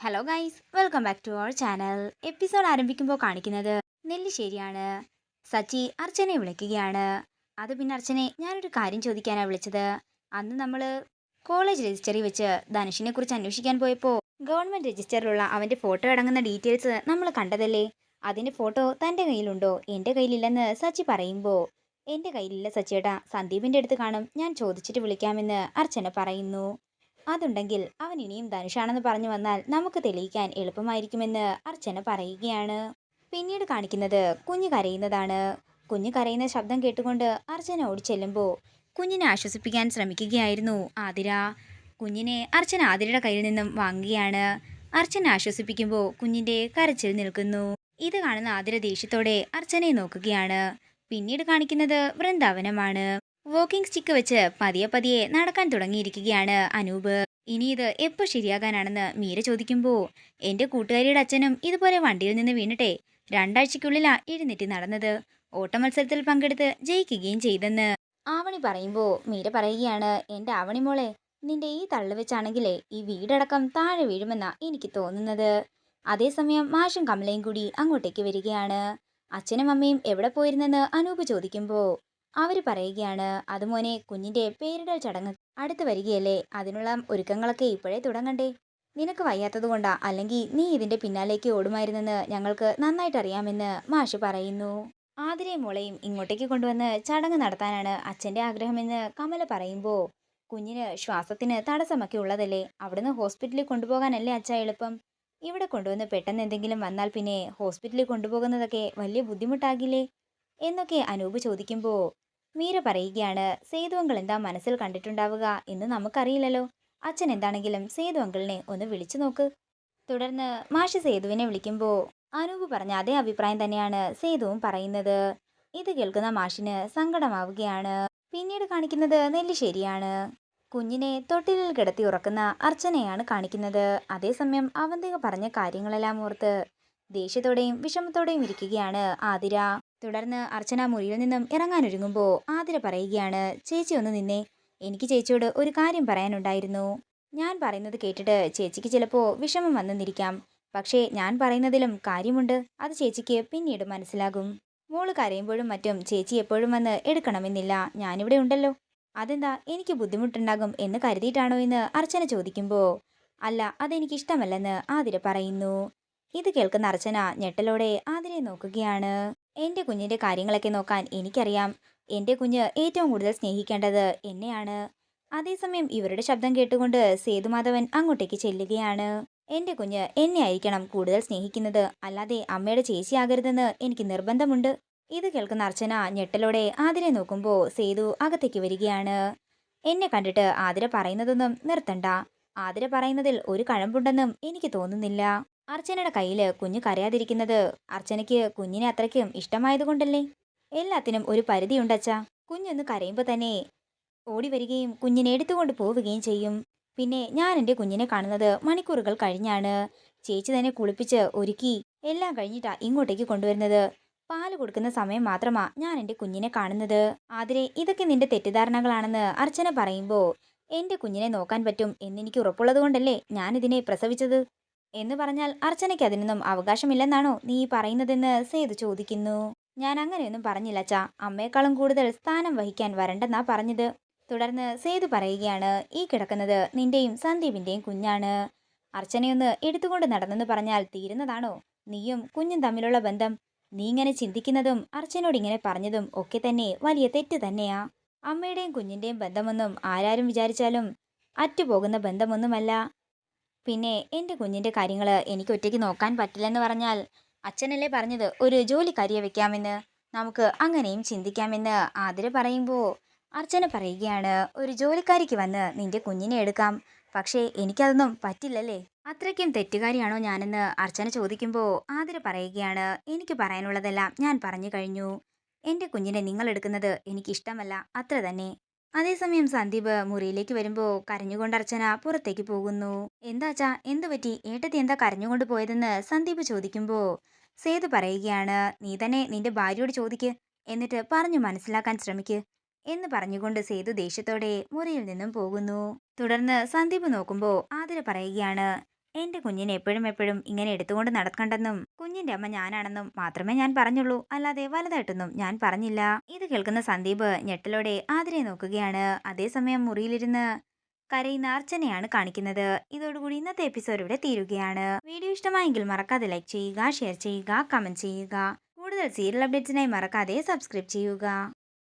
Hello guys welcome back to our channel episode ആരംഭിക്കുമ്പോൾ കാണിക്കുന്നത് നെല്ലിശ്ശേരിയാണ് സച്ചി അർച്ചനെ വിളിക്കുകയാണ്. അത് പിന്നെ അർച്ചനെ ഞാനൊരു കാര്യം ചോദിക്കാനാണ് വിളിച്ചത്. അന്ന് നമ്മൾ കോളേജ് രജിസ്റ്ററിൽ വെച്ച് ധനുഷിനെ കുറിച്ച് അന്വേഷിക്കാൻ പോയപ്പോൾ ഗവൺമെന്റ് രജിസ്റ്ററിലുള്ള അവന്റെ ഫോട്ടോ അടങ്ങുന്ന ഡീറ്റെയിൽസ് നമ്മൾ കണ്ടതല്ലേ? അതിന്റെ ഫോട്ടോ തന്റെ കയ്യിലുണ്ടോ? എന്റെ കയ്യിലില്ലെന്ന് സച്ചി പറയുമ്പോൾ എന്റെ കയ്യിലില്ല സച്ചിയേട്ടാ. സന്ദീപിന്റെ അടുത്ത് കാണും. ഞാൻ ചോദിച്ചിട്ട് വിളിക്കാമെന്ന് അർച്ചന പറയുന്നു. അതുണ്ടെങ്കിൽ അവൻ ഇനിയും ധനുഷാണെന്ന് പറഞ്ഞു വന്നാൽ നമുക്ക് തെളിയിക്കാൻ എളുപ്പമായിരിക്കുമെന്ന് അർച്ചന പറയുകയാണ്. പിന്നീട് കാണിക്കുന്നത് കുഞ്ഞ് കരയുന്നതാണ്. കുഞ്ഞ് കരയുന്ന ശബ്ദം കേട്ടുകൊണ്ട് അർച്ചന ഓടിച്ചെല്ലുമ്പോൾ കുഞ്ഞിനെ ആശ്വസിപ്പിക്കാൻ ശ്രമിക്കുകയായിരുന്നു ആതിര. കുഞ്ഞിനെ അർച്ചന ആതിരയുടെ കയ്യിൽ നിന്നും വാങ്ങുകയാണ്. അർച്ചന ആശ്വസിപ്പിക്കുമ്പോൾ കുഞ്ഞിന്റെ കരച്ചിൽ നിൽക്കുന്നു. ഇത് കാണുന്ന ആതിര ദേഷ്യത്തോടെ അർച്ചനയെ നോക്കുകയാണ്. പിന്നീട് കാണിക്കുന്നത് വൃന്ദാവനമാണ്. വോക്കിംഗ് സ്റ്റിക്ക് വെച്ച് പതിയെ പതിയെ നടക്കാൻ തുടങ്ങിയിരിക്കുകയാണ് അനൂപ്. ഇനി ഇത് എപ്പോൾ ശരിയാകാനാണെന്ന് മീര ചോദിക്കുമ്പോൾ എന്റെ കൂട്ടുകാരിയുടെ അച്ഛനും ഇതുപോലെ വണ്ടിയിൽ നിന്ന് വീണിട്ടെ രണ്ടാഴ്ചയ്ക്കുള്ളിലാ എഴുന്നേറ്റ് നടന്നത്. ഓട്ടമത്സരത്തിൽ പങ്കെടുത്ത് ജയിക്കുകയും ചെയ്തെന്ന്. ആവണി പറയുമ്പോൾ മീര പറയുകയാണ് എന്റെ ആവണി മോളെ നിന്റെ ഈ തള്ളു വെച്ചാണെങ്കിലേ ഈ വീടടക്കം താഴെ വീഴുമെന്നാ എനിക്ക് തോന്നുന്നത്. അതേസമയം മാഷും കമലയും കൂടി അങ്ങോട്ടേക്ക് വരികയാണ്. അച്ഛനും അമ്മയും എവിടെ പോയിരുന്നെന്ന് അനൂപ് ചോദിക്കുമ്പോൾ അവർ പറയുകയാണ് അത് മോനെ കുഞ്ഞിന്റെ പേരിടൽ ചടങ്ങ്. അടുത്ത് വരികയല്ലേ? അതിനുള്ള ഒരുക്കങ്ങളൊക്കെ ഇപ്പോഴേ തുടങ്ങണ്ടേ. നിനക്ക് വയ്യാത്തത് കൊണ്ടാ അല്ലെങ്കിൽ നീ ഇതിന്റെ പിന്നാലേക്ക് ഓടുമായിരുന്നെന്ന് ഞങ്ങൾക്ക് നന്നായിട്ട് അറിയാമെന്ന് മാഷ് പറയുന്നു. ആതിരയും മോളെയും ഇങ്ങോട്ടേക്ക് കൊണ്ടുവന്ന് ചടങ്ങ് നടത്താനാണ് അച്ഛന്റെ ആഗ്രഹമെന്ന് കമല പറയുമ്പോൾ കുഞ്ഞിന് ശ്വാസത്തിന് തടസ്സമൊക്കെ ഉള്ളതല്ലേ? അവിടുന്ന് ഹോസ്പിറ്റലിൽ കൊണ്ടുപോകാനല്ലേ അച്ഛ എളുപ്പം? ഇവിടെ കൊണ്ടുവന്ന് പെട്ടെന്ന് എന്തെങ്കിലും വന്നാൽ പിന്നെ ഹോസ്പിറ്റലിൽ കൊണ്ടുപോകുന്നതൊക്കെ വലിയ ബുദ്ധിമുട്ടാകില്ലേ? എന്നൊക്കെ അനൂപ് ചോദിക്കുമ്പോൾ മീര പറയുകയാണ് സേതു അങ്കിൾ എന്താ മനസ്സിൽ കണ്ടിട്ടുണ്ടാവുക എന്ന് നമുക്കറിയില്ലല്ലോ. അച്ഛൻ എന്താണെങ്കിലും സേതു അങ്കിളിനെ ഒന്ന് വിളിച്ചു നോക്ക്. തുടർന്ന് മാഷ് സേതുവിനെ വിളിക്കുമ്പോൾ അനൂപ് പറഞ്ഞ അതേ അഭിപ്രായം തന്നെയാണ് സേതുവും പറയുന്നത്. ഇത് കേൾക്കുന്ന മാഷിന് സങ്കടമാവുകയാണ്. പിന്നീട് കാണിക്കുന്നത് നെല്ലിശ്ശേരിയാണ്. കുഞ്ഞിനെ തൊട്ടിലിൽ കിടത്തി ഉറക്കുന്ന അർച്ചനയാണ് കാണിക്കുന്നത്. അതേസമയം അവന്തിക പറഞ്ഞ കാര്യങ്ങളെല്ലാം ഓർത്ത് ദേഷ്യത്തോടെയും വിഷമത്തോടെയും ഇരിക്കുകയാണ് ആതിര. തുടർന്ന് അർച്ചന മുറിയിൽ നിന്നും ഇറങ്ങാനൊരുങ്ങുമ്പോൾ ആതിര പറയുകയാണ് ചേച്ചി ഒന്ന് നിന്നെ. എനിക്ക് ചേച്ചിയോട് ഒരു കാര്യം പറയാനുണ്ടായിരുന്നു. ഞാൻ പറയുന്നത് കേട്ടിട്ട് ചേച്ചിക്ക് ചിലപ്പോൾ വിഷമം വന്നിരിക്കാം പക്ഷേ ഞാൻ പറയുന്നതിലും കാര്യമുണ്ട്. അത് ചേച്ചിക്ക് പിന്നീട് മനസ്സിലാകും. മോൾ കരയുമ്പോഴും മറ്റും ചേച്ചി എപ്പോഴും വന്ന് എടുക്കണമെന്നില്ല. ഞാനിവിടെ ഉണ്ടല്ലോ. അതെന്താ എനിക്ക് ബുദ്ധിമുട്ടുണ്ടാകും എന്ന് കരുതിയിട്ടാണോ എന്ന് അർച്ചന ചോദിക്കുമ്പോൾ അല്ല അതെനിക്കിഷ്ടമല്ലെന്ന് ആതിര പറയുന്നു. ഇത് കേൾക്കുന്ന അർച്ചന ഞെട്ടലോടെ ആതിരെ നോക്കുകയാണ്. എന്റെ കുഞ്ഞിന്റെ കാര്യങ്ങളൊക്കെ നോക്കാൻ എനിക്കറിയാം. എന്റെ കുഞ്ഞ് ഏറ്റവും കൂടുതൽ സ്നേഹിക്കേണ്ടത് എന്നെയാണ്. അതേസമയം ഇവരുടെ ശബ്ദം കേട്ടുകൊണ്ട് സേതുമാധവൻ അങ്ങോട്ടേക്ക് ചെല്ലുകയാണ്. എന്റെ കുഞ്ഞ് എന്നെ ആയിരിക്കണം കൂടുതൽ സ്നേഹിക്കുന്നത്. അല്ലാതെ അമ്മയുടെ ചേച്ചിയാകരുതെന്ന് എനിക്ക് നിർബന്ധമുണ്ട്. ഇത് കേൾക്കുന്ന അർച്ചന ഞെട്ടലോടെ ആതിരെ നോക്കുമ്പോൾ സേതു അകത്തേക്ക് വരികയാണ്. എന്നെ കണ്ടിട്ട് ആതിര പറയുന്നതൊന്നും നിർത്തണ്ട. ആതിര പറയുന്നതിൽ ഒരു കഴമ്പുണ്ടെന്നും എനിക്ക് തോന്നുന്നില്ല. അർച്ചനയുടെ കയ്യിൽ കുഞ്ഞ് കരയാതിരിക്കുന്നത് അർച്ചനയ്ക്ക് കുഞ്ഞിനെ അത്രയ്ക്കും ഇഷ്ടമായതുകൊണ്ടല്ലേ? എല്ലാത്തിനും ഒരു പരിധിയുണ്ടച്ചാ. കുഞ്ഞൊന്ന് കരയുമ്പോൾ തന്നെ ഓടി വരികയും കുഞ്ഞിനെ എടുത്തുകൊണ്ട് പോവുകയും ചെയ്യും. പിന്നെ ഞാൻ എന്റെ കുഞ്ഞിനെ കാണുന്നത് മണിക്കൂറുകൾ കഴിഞ്ഞാണ്. ചേച്ചി തന്നെ കുളിപ്പിച്ച് ഒരുക്കി എല്ലാം കഴിഞ്ഞിട്ടാണ് ഇങ്ങോട്ടേക്ക് കൊണ്ടുവരുന്നത്. പാൽ കൊടുക്കുന്ന സമയം മാത്രമാ ഞാൻ എന്റെ കുഞ്ഞിനെ കാണുന്നത്. ആതിരെ ഇതൊക്കെ നിന്റെ തെറ്റിദ്ധാരണകളാണെന്ന് അർച്ചന പറയുമ്പോൾ എന്റെ കുഞ്ഞിനെ നോക്കാൻ പറ്റും എന്നെനിക്ക് ഉറപ്പുള്ളത് കൊണ്ടല്ലേ ഞാനിതിനെ പ്രസവിച്ചത്? എന്ന് പറഞ്ഞാൽ അർച്ചനയ്ക്ക് അതിനൊന്നും അവകാശമില്ലെന്നാണോ നീ പറയുന്നതെന്ന് സേതു ചോദിക്കുന്നു. ഞാൻ അങ്ങനെയൊന്നും പറഞ്ഞില്ല അച്ഛാ. അമ്മയെക്കാളും കൂടുതൽ സ്ഥാനം വഹിക്കാൻ വരണ്ടെന്നാ പറഞ്ഞത്. തുടർന്ന് സേതു പറയുകയാണ് ഈ കിടക്കുന്നത് നിന്റെയും സന്ദീപിന്റെയും കുഞ്ഞാണ്. അർച്ചനയൊന്ന് എടുത്തുകൊണ്ട് നടന്നെന്ന് പറഞ്ഞാൽ തീരുന്നതാണോ? നീയും കുഞ്ഞും തമ്മിലുള്ള ബന്ധം. നീ ഇങ്ങനെ ചിന്തിക്കുന്നതും അർച്ചനോട് ഇങ്ങനെ പറഞ്ഞതും ഒക്കെ തന്നെ വലിയ തെറ്റ് തന്നെയാ. അമ്മയുടെയും കുഞ്ഞിന്റെയും ബന്ധമൊന്നും ആരാരും വിചാരിച്ചാലും അറ്റുപോകുന്ന ബന്ധമൊന്നുമല്ല. പിന്നെ എന്റെ കുഞ്ഞിന്റെ കാര്യങ്ങൾ എനിക്ക് ഒറ്റയ്ക്ക് നോക്കാൻ പറ്റില്ലെന്ന് പറഞ്ഞാൽ അച്ഛനല്ലേ പറഞ്ഞത് ഒരു ജോലിക്കാരിയെ വെക്കാമെന്ന്. നമുക്ക് അങ്ങനെയും ചിന്തിക്കാമെന്ന് ആതിര പറയുമ്പോൾ അർച്ചന പറയുകയാണ് ഒരു ജോലിക്കാരിക്ക് വന്ന് നിന്റെ കുഞ്ഞിനെ എടുക്കാം. പക്ഷേ എനിക്കതൊന്നും പറ്റില്ലല്ലേ? അത്രയ്ക്കും തെറ്റുകാരിയാണോ ഞാനെന്ന് അർച്ചന ചോദിക്കുമ്പോൾ ആതിര പറയുകയാണ് എനിക്ക് പറയാനുള്ളതെല്ലാം ഞാൻ പറഞ്ഞു കഴിഞ്ഞു. എന്റെ കുഞ്ഞിനെ നിങ്ങൾ എടുക്കുന്നത് എനിക്കിഷ്ടമല്ല. അത്ര തന്നെ. അതേസമയം സന്ദീപ് മുറിയിലേക്ക് വരുമ്പോൾ കരഞ്ഞുകൊണ്ട് അർച്ചന പുറത്തേക്ക് പോകുന്നു. എന്താച്ചാ എന്തു പറ്റി ഏട്ടത്തി എന്താ കരഞ്ഞുകൊണ്ട് പോയതെന്ന് സന്ദീപ് ചോദിക്കുമ്പോൾ സേതു പറയുകയാണ് നീ തന്നെ നിന്റെ ഭാര്യയോട് ചോദിക്ക് എന്നിട്ട് പറഞ്ഞു മനസ്സിലാക്കാൻ ശ്രമിക്ക് എന്ന് പറഞ്ഞുകൊണ്ട് സേതു ദേഷ്യത്തോടെ മുറിയിൽ നിന്നും പോകുന്നു. തുടർന്ന് സന്ദീപ് നോക്കുമ്പോൾ ആതിര പറയുകയാണ് എന്റെ കുഞ്ഞിനെ എപ്പോഴും എപ്പോഴും ഇങ്ങനെ എടുത്തുകൊണ്ട് നടക്കണ്ടെന്നും കുഞ്ഞിന്റെ അമ്മ ഞാനാണെന്നും മാത്രമേ ഞാൻ പറഞ്ഞുള്ളൂ. അല്ലാതെ വലുതായിട്ടൊന്നും ഞാൻ പറഞ്ഞില്ല. ഇത് കേൾക്കുന്ന സന്ദീപ് ഞെട്ടലോടെ ആതിരെ നോക്കുകയാണ്. അതേസമയം മുറിയിലിരുന്ന് കരയുന്ന അർച്ചനയാണ് കാണിക്കുന്നത്. ഇതോടുകൂടി ഇന്നത്തെ എപ്പിസോഡ് ഇവിടെ തീരുകയാണ്. വീഡിയോ ഇഷ്ടമായെങ്കിൽ മറക്കാതെ ലൈക്ക് ചെയ്യുക ഷെയർ ചെയ്യുക കമന്റ് ചെയ്യുക. കൂടുതൽ സീരിയൽ അപ്ഡേറ്റ്സിനായി മറക്കാതെ സബ്സ്ക്രൈബ് ചെയ്യുക.